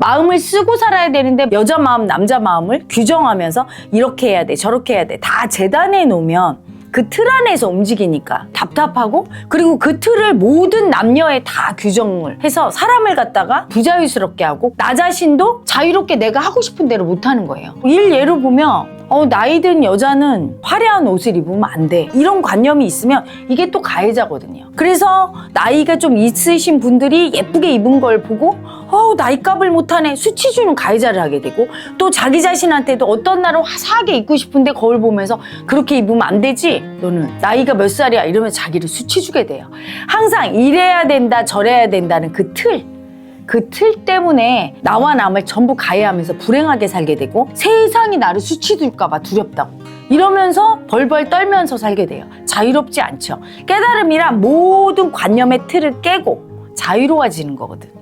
마음을 쓰고 살아야 되는데 여자 마음, 남자 마음을 규정하면서 이렇게 해야 돼, 저렇게 해야 돼. 다 재단해 놓으면 그 틀 안에서 움직이니까 답답하고 그리고 그 틀을 모든 남녀에 다 규정을 해서 사람을 갖다가 부자유스럽게 하고 나 자신도 자유롭게 내가 하고 싶은 대로 못 하는 거예요. 일 예로 보면 어, 나이 든 여자는 화려한 옷을 입으면 안 돼. 이런 관념이 있으면 이게 또 가해자거든요. 그래서 나이가 좀 있으신 분들이 예쁘게 입은 걸 보고 어, 나이값을 못하네. 수치 주는 가해자를 하게 되고 또 자기 자신한테도 어떤 날은 화사하게 입고 싶은데 거울 보면서 그렇게 입으면 안 되지. 너는 나이가 몇 살이야. 이러면 자기를 수치 주게 돼요. 항상 이래야 된다, 저래야 된다는 그 틀. 그틀 때문에 나와 남을 전부 가해하면서 불행하게 살게 되고 세상이 나를 수치 둘까봐 두렵다고 이러면서 벌벌 떨면서 살게 돼요. 자유롭지 않죠. 깨달음이란 모든 관념의 틀을 깨고 자유로워지는 거거든.